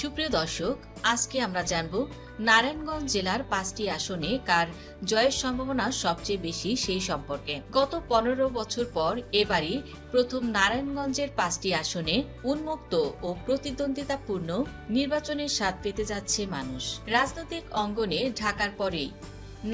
সুপ্রিয় দর্শক, আজকে আমরা জানব নারায়ণগঞ্জ জেলার পাঁচটি আসনে কার জয়ের সম্ভাবনা সবচেয়ে বেশি সেই সম্পর্কে। গত পনেরো বছর পর এবারই প্রথম নারায়ণগঞ্জের পাঁচটি আসনে উন্মুক্ত ও প্রতিদ্বন্দ্বিতাপূর্ণ নির্বাচনের স্বাদ পেতে যাচ্ছে মানুষ। রাজনৈতিক অঙ্গনে ঢাকার পরেই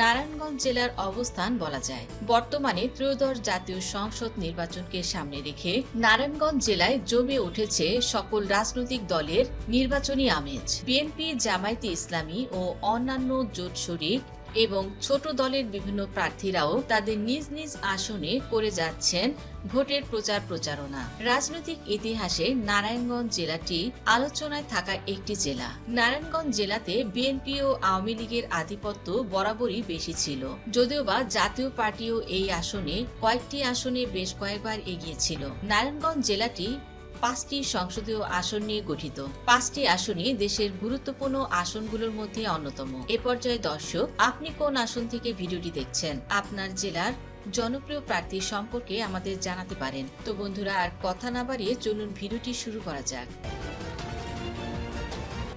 নারায়ণগঞ্জ জেলার অবস্থান বলা যায়। বর্তমানে ত্রয়োদশ জাতীয় সংসদ নির্বাচনকে সামনে রেখে নারায়ণগঞ্জ জেলায় জমে উঠেছে সকল রাজনৈতিক দলের নির্বাচনী আমেজ। বিএনপি, জামায়াতে ইসলামী ও অন্যান্য জোট শরিক এবং ছোট দলের বিভিন্ন প্রার্থীরাও তাদের নিজ নিজ আসনে করে যাচ্ছেন ভোটের প্রচার প্রচারণা। রাজনৈতিক ইতিহাসে নারায়ণগঞ্জ জেলাটি আলোচনায় থাকা একটি জেলা। নারায়ণগঞ্জ জেলাতে বিএনপি ও আওয়ামী লীগের আধিপত্য বরাবরই বেশি ছিল। যদিও বা জাতীয় পার্টিও এই আসনে কয়েকটি আসনে বেশ কয়েকবার এগিয়েছিল। নারায়ণগঞ্জ জেলাটি পাঁচটি সংসদীয় আসন নিয়ে গঠিত। পাঁচটি আসনই দেশের গুরুত্বপূর্ণ আসনগুলোর মধ্যে অন্যতম। এ পর্যায়ে দর্শক, আপনি কোন আসন থেকে ভিডিওটি দেখছেন? আপনার জেলার জনপ্রিয় প্রার্থী সম্পর্কে আমাদের জানাতে পারেন। তো বন্ধুরা, আর কথা না বাড়িয়ে চলুন ভিডিওটি শুরু করা যাক।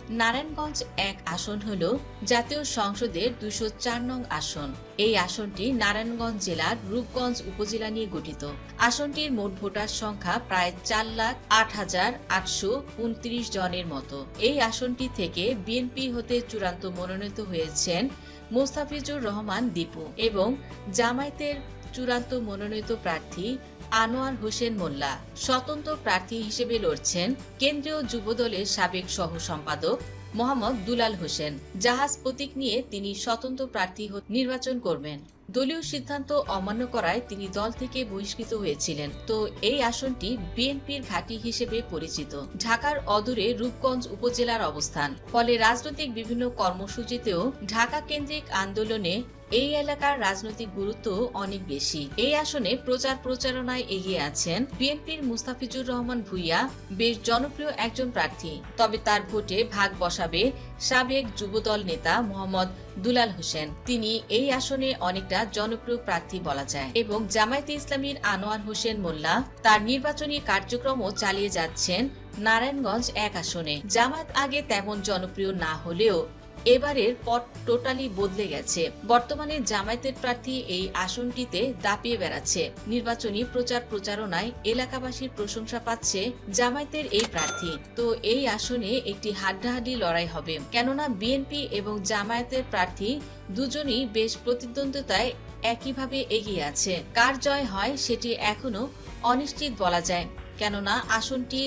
নারায়ণগঞ্জ এক আসন হল জাতীয় সংসদের দুশো চার নং আসন। এই আসনটি নারায়ণগঞ্জ জেলার রূপগঞ্জ উপজেলা নিয়ে গঠিত। আসনটির মোট ভোটার সংখ্যা প্রায় চার লাখ আট হাজার আটশো উনত্রিশ জনের মতো। এই আসনটি থেকে বিএনপি হতে চূড়ান্ত মনোনীত হয়েছেন মোস্তাফিজুর রহমান দীপু এবং জামায়াতের চূড়ান্ত মনোনীত প্রার্থী আনোয়ার হোসেন মোল্লা, স্বতন্ত্র প্রার্থী হিসেবে লড়ছেন কেন্দ্রীয় যুবদলের সাবেক সহ সম্পাদক মোহাম্মদ দুলাল হোসেন। জাহাজ প্রতীক নিয়ে তিনি স্বতন্ত্র প্রার্থী নির্বাচন করবেন। দলীয় সিদ্ধান্ত অমান্য করায় তিনি দল থেকে বহিষ্কৃত হয়েছিলেন। তো এই আসনটি বিএনপির ঘাঁটি হিসেবে পরিচিত। ঢাকার অদূরে রূপগঞ্জ উপজেলার অবস্থান। ফলে রাজনৈতিক বিভিন্ন কর্মসূচিতেও ঢাকা কেন্দ্রিক আন্দোলনে এই এলাকার রাজনৈতিক গুরুত্ব অনেক বেশি। এই আসনে প্রচার প্রচারণায় এগিয়ে আছেন বিএনপির মুস্তাফিজুর রহমান ভুইয়া, বেশ জনপ্রিয় একজন প্রার্থী। তবে তার ভোটে ভাগ বসাবে সাবেক যুবদল নেতা মোহাম্মদ দুলাল হোসেন। তিনি এই আসনে অনেকটা জনপ্রিয় প্রার্থী বলা যায়। এবং জামায়াতে ইসলামীর আনোয়ার হোসেন মোল্লা, তার নির্বাচনী কার্যক্রমও চালিয়ে যাচ্ছেন নারায়ণগঞ্জ এক আসনে। জামাত আগে তেমন জনপ্রিয় না হলেও এবারের পট টোটালি বদলে গেছে। বর্তমানে জামায়াতের প্রার্থী এই আসনটিতে দাপিয়ে বেড়াচ্ছে। নির্বাচনী প্রচার প্রচারণায় এলাকাবাসীর প্রশংসা পাচ্ছে জামায়াতের এই প্রার্থী। তো এই আসনে একটি হাড্ডাহাড্ডি লড়াই হবে। কেননা বিএনপি এবং জামায়াতের প্রার্থী দুজনই বেশ প্রতিদ্বন্দ্বিতায় একইভাবে এগিয়ে আছে। কার জয় হয় সেটি এখনও অনিশ্চিত বলা যায়। কেননা আসনটি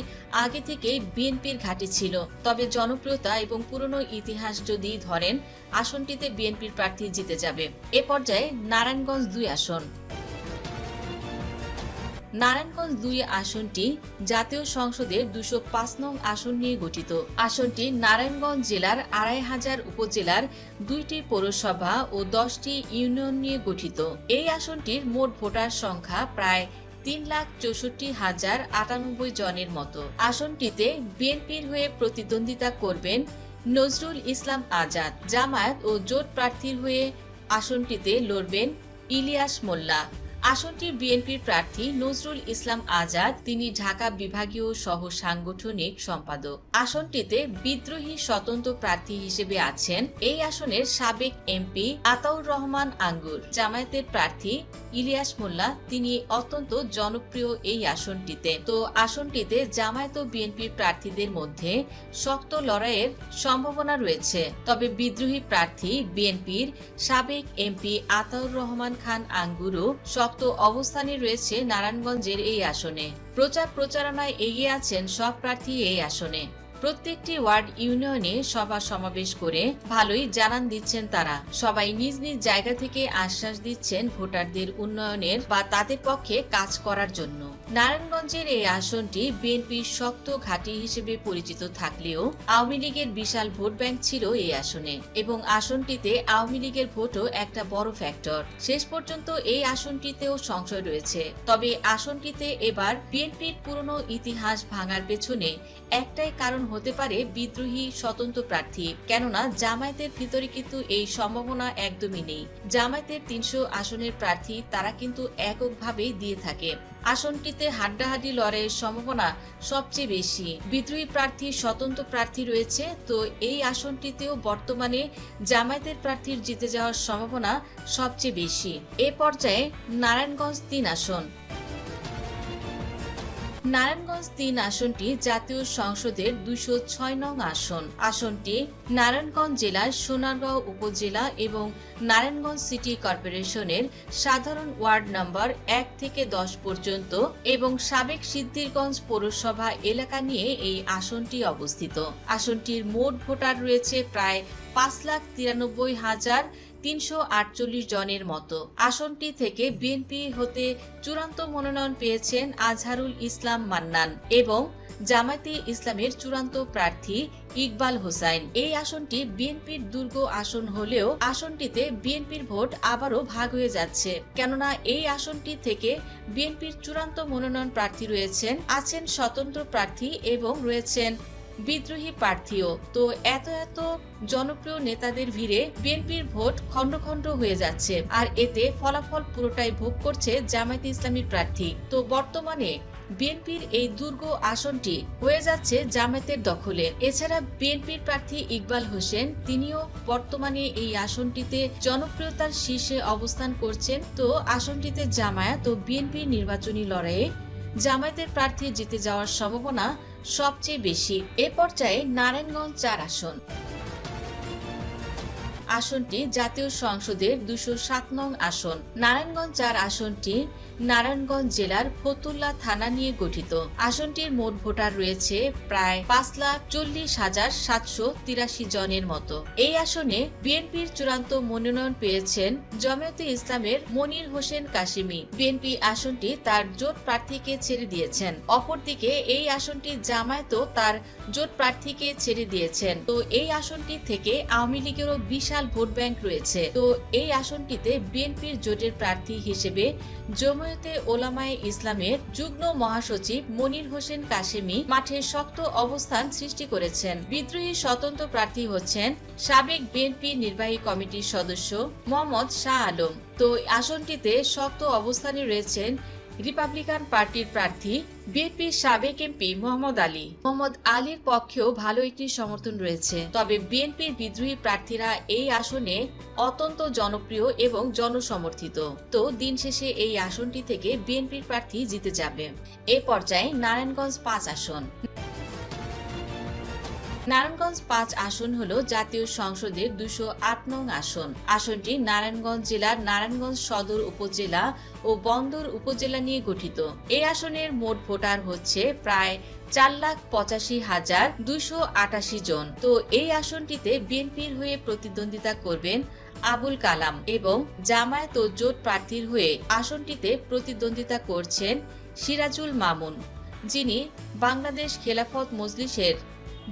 আগে থেকেই বিএনপির ঘাঁটি ছিল। তবে জনপ্রিয়তা এবং পুরনো ইতিহাস যদি ধরেন, আসনটিতে বিএনপির প্রার্থী জিতে যাবে। এ পর্যায়ে নারায়ণগঞ্জ দুই আসন। নারায়ণগঞ্জ দুই আসনটি জাতীয় সংসদের দুশো পাঁচ নং আসন নিয়ে গঠিত। আসনটি নারায়ণগঞ্জ জেলার আড়াই হাজার উপজেলার দুইটি পৌরসভা ও দশটি ইউনিয়ন নিয়ে গঠিত। এই আসনটির মোট ভোটার সংখ্যা প্রায় তিন লাখ চৌষট্টি হাজার আটানব্বই জনের মতো। আসনটিতে বিএনপির হয়ে প্রতিদ্বন্দ্বিতা করবেন নজরুল ইসলাম আজাদ। জামায়াত ও জোট প্রার্থীর হয়ে আসনটিতে লড়বেন ইলিয়াস মোল্লা। আসনটির বিএনপির প্রার্থী নজরুল ইসলাম আজাদ, তিনি ঢাকা বিভাগীয় সহ সাংগঠনিক সম্পাদক। আসনটিতে বিদ্রোহী স্বতন্ত্র প্রার্থী হিসেবে আছেন এই আসনের সাবেক এমপি আতাউর রহমান আঙ্গুর। জামায়াতের প্রার্থী ইলিয়াস মোল্লা, তিনি অত্যন্ত জনপ্রিয় এই আসনটিতে। তো আসনটিতে জামায়াত ও বিএনপির প্রার্থীদের মধ্যে শক্ত লড়াইয়ের সম্ভাবনা রয়েছে। তবে বিদ্রোহী প্রার্থী বিএনপির সাবেক এমপি আতাউর রহমান খান আঙ্গুরও শক্ত অবস্থানে রয়েছে নারায়ণগঞ্জের এই আসনে। প্রচার প্রচারণায় এগিয়ে আছেন সব প্রার্থী এই আসনে। প্রত্যেকটি ওয়ার্ড ইউনিয়নে সভা সমাবেশ করে ভালোই জানান দিচ্ছেন তারা। সবাই নিজ নিজ জায়গা থেকে আশ্বাস দিচ্ছেন ভোটারদের উন্নয়নের বা তাদের পক্ষে কাজ করার জন্য। নারায়ণগঞ্জের এই আসনটি বিএনপির শক্ত ঘাঁটি হিসেবে পরিচিত থাকলেও আওয়ামী লীগের বিশাল ভোট ব্যাংক ছিল এই আসনে এবং আসনটিতে আওয়ামী লীগের ভোটও একটা বড় ফ্যাক্টর। শেষ পর্যন্ত এই আসনটিতেও সংশয় রয়েছে। তবে আসনটিতে এবার বিএনপির পুরনো ইতিহাস ভাঙার পেছনে একটাই কারণ হতে পারে বিদ্রোহী স্বতন্ত্র প্রার্থী। কেননা, জামায়াতের ভিতরে কিন্তু এই সম্ভাবনা একদমই নেই। জামায়াতের তিনশো আসনের প্রার্থী তারা কিন্তু এককভাবেই দিয়ে থাকে। আসনটিতে হাড্ডাহাড্ডি লড়াইয়ের সম্ভাবনা সবচেয়ে বেশি। বিদ্রোহী প্রার্থী, স্বতন্ত্র প্রার্থী রয়েছে, তো এই আসনটিতেও বর্তমানে জামায়াতের প্রার্থীর জিতে যাওয়ার সম্ভাবনা সবচেয়ে বেশি। এ পর্যায়ে নারায়ণগঞ্জ তিন আসন। নারায়ণগঞ্জ তিন আসনটি জাতীয় সংসদের দুশো ছয় নং আসন। আসনটি নারায়ণগঞ্জ জেলার সোনারগাঁও উপজেলা এবং নারায়ণগঞ্জ সিটি কর্পোরেশনের সাধারণ ওয়ার্ড নম্বর এক থেকে দশ পর্যন্ত এবং সাবেক সিদ্ধিরগঞ্জ পৌরসভা এলাকা নিয়ে এই আসনটি অবস্থিত। আসনটির মোট ভোটার রয়েছে প্রায় পাঁচ লাখ তিরানব্বই হাজার তিনশো আটচল্লিশ জনের মতো। আসনটি থেকে বিএনপি হতে চূড়ান্ত মনোনয়ন পেয়েছেন আজহারুল ইসলাম মান্নান এবং জামায়াতে ইসলামের চূড়ান্ত প্রার্থী ইকবাল হোসাইন। এই আসনটি বিএনপির দুর্গ আসন হলেও আসনটিতে বিএনপির ভোট আবারও ভাগ হয়ে যাচ্ছে। কেননা এই আসনটি থেকে বিএনপির চূড়ান্ত মনোনয়ন প্রার্থী রয়েছেন, আছেন স্বতন্ত্র প্রার্থী এবং রয়েছেন বিদ্রোহী প্রার্থীও। তো এত এত জনপ্রিয় নেতাদের ভিড়ে বিএনপির ভোট খণ্ড খণ্ড হয়ে যাচ্ছে। আর এতে ফলাফল পুরোটাই ভোগ করছে জামায়াতে ইসলামীর প্রার্থী। তো বর্তমানে বিএনপির এই দুর্গ আসনটি হয়ে যাচ্ছে জামায়াতের দখলে। এছাড়া বিএনপির প্রার্থী ইকবাল হোসেন, তিনিও বর্তমানে এই আসনটিতে জনপ্রিয়তার শীর্ষে অবস্থান করছেন। তো আসনটিতে জামায়াত ও বিএনপির নির্বাচনী লড়াইয়ে জামায়াতের প্রার্থী জিতে যাওয়ার সম্ভাবনা সবচেয়ে বেশি। এ পর্যায়ে নারায়ণগঞ্জ চার আসন। আসনটি জাতীয় সংসদের দুশো সাত নং আসন। নারায়ণগঞ্জ চার আসনটি নারায়ণগঞ্জ জেলার ফতুল্লা থানা নিয়ে গঠিত। আসনটির মোট ভোটার রয়েছে প্রায় পাঁচ লাখ চল্লিশ হাজার সাতশো তিরাশি জনের মতো। এই আসনে বিএনপির চূড়ান্ত মনোনয়ন পেয়েছেন জমায়েতে ইসলামের মনির হোসেন কাশিমি। বিএনপি আসনটি তার জোট প্রার্থীকে ছেড়ে দিয়েছেন। অপরদিকে এই আসনটি জামায়াতও তার জোট প্রার্থীকে ছেড়ে দিয়েছেন। তো এই আসনটি থেকে আওয়ামী লীগেরও বিশাল ভোট ব্যাংক রয়েছে। তো এই আসনটিতে বিএনপির জোটের প্রার্থী হিসেবে জমায়েতে ওলামায়ে ইসলামের যুগ্ম মহাসচিব মনির হোসেন কাশেমি মাঠে শক্ত অবস্থান সৃষ্টি করেছেন। বিদ্রোহী স্বতন্ত্র প্রার্থী হচ্ছেন সাবেক বিএনপি নির্বাহী কমিটির সদস্য মোহাম্মদ শাহ আলম। তো আসনটিতে শক্ত অবস্থানে রয়েছেন রিপাবলিকান পার্টির প্রার্থী বিএনপির সাবেক এমপি মোহাম্মদ আলী। মোহাম্মদ আলীর পক্ষেও ভালো একটি সমর্থন রয়েছে। তবে বিএনপির বিদ্রোহী প্রার্থীরা এই আসনে অত্যন্ত জনপ্রিয় এবং জনসমর্থিত। তো দিন শেষে এই আসনটি থেকে বিএনপির প্রার্থী জিতে যাবে। এ পর্যায়ে নারায়ণগঞ্জ পাঁচ আসন। নারায়ণগঞ্জ পাঁচ আসন হল জাতীয় সংসদের দুশো আট নং আসন। আসনটি নারায়ণগঞ্জ জেলার নারায়ণগঞ্জ সদর উপজেলা ও বন্দর উপজেলা নিয়ে গঠিত। এই আসনের মোট ভোটার হচ্ছে প্রায় চার লাখ পঁচাশি হাজার দুইশো আটাশি জন। তো এই আসনটিতে বিএনপির হয়ে প্রতিদ্বন্দ্বিতা করবেন আবুল কালাম এবং জামায়াত ও জোট প্রার্থীর হয়ে আসনটিতে প্রতিদ্বন্দ্বিতা করছেন সিরাজুল মামুন, যিনি বাংলাদেশ খেলাফত মজলিসের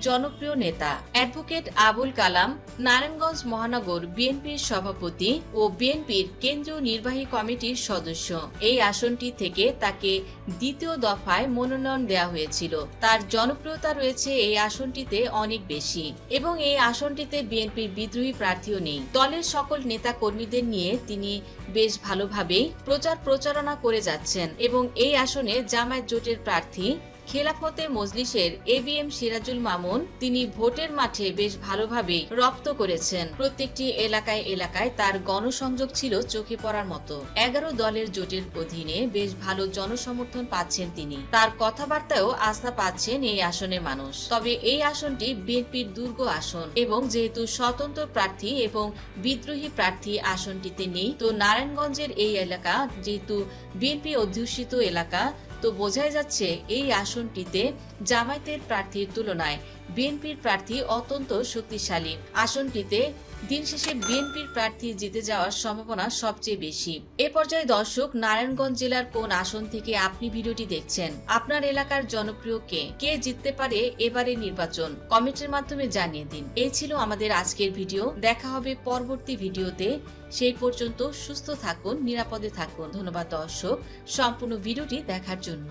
জনপ্রিয় নেতা অ্যাডভোকেট আবুল কালাম, নারায়ণগঞ্জ মহানগর বিএনপির সভাপতি ও বিএনপির কেন্দ্রীয় নির্বাহী কমিটির সদস্য। এই আসনটি থেকে তাকে দ্বিতীয় দফায় মনোনয়ন দেওয়া হয়েছিল। তার জনপ্রিয়তা রয়েছে এই আসনটিতে অনেক বেশি এবং এই আসনটিতে বিএনপির বিদ্রোহী প্রার্থীও নেই। দলের সকল নেতা কর্মীদের নিয়ে তিনি বেশ ভালোভাবেই প্রচার প্রচারণা করে যাচ্ছেন এবং এই আসনে জামায়াত জোটের প্রার্থী খেলাফতে মজলিসের এবিএম সিরাজুল মামুন, তিনি ভোটের মাঠে বেশ ভালোভাবেই রপ্ত করেছেন। প্রত্যেকটি এলাকায় এলাকায় তার গণসংযোগ ছিল চোখে পড়ার মতো। এগারো দলের জোটের অধীনে বেশ ভালো জনসমর্থন পাচ্ছেন তিনি। তার কথাবার্তায়ও আস্থা পাচ্ছেন এই আসনের মানুষ। তবে এই আসনটি বিএনপির দুর্গ আসন এবং যেহেতু স্বতন্ত্র প্রার্থী এবং বিদ্রোহী প্রার্থী আসনটিতে নেই, তো নারায়ণগঞ্জের এই এলাকা যেহেতু বিএনপি অধ্যুষিত এলাকা তো বোঝাই যাচ্ছে এই আসনটিতে জামায়াতের প্রার্থীর তুলনায় বিএনপির প্রার্থী অত্যন্ত শক্তিশালী। আসনটিতে দিন শেষে বিএনপির প্রার্থী জিতে যাওয়ার সম্ভাবনা সবচেয়ে বেশি। এ পর্যায়ে দর্শক, নারায়ণগঞ্জ জেলার কোন আসন থেকে আপনি ভিডিওটি দেখছেন? আপনার এলাকার জনপ্রিয় কে? কে জিততে পারে এবারে নির্বাচন? কমেন্টের মাধ্যমে জানিয়ে দিন। এই ছিল আমাদের আজকের ভিডিও। দেখা হবে পরবর্তী ভিডিওতে। সেই পর্যন্ত সুস্থ থাকুন নিরাপদে থাকুন। ধন্যবাদ দর্শক সম্পূর্ণ ভিডিওটি দেখার জন্য।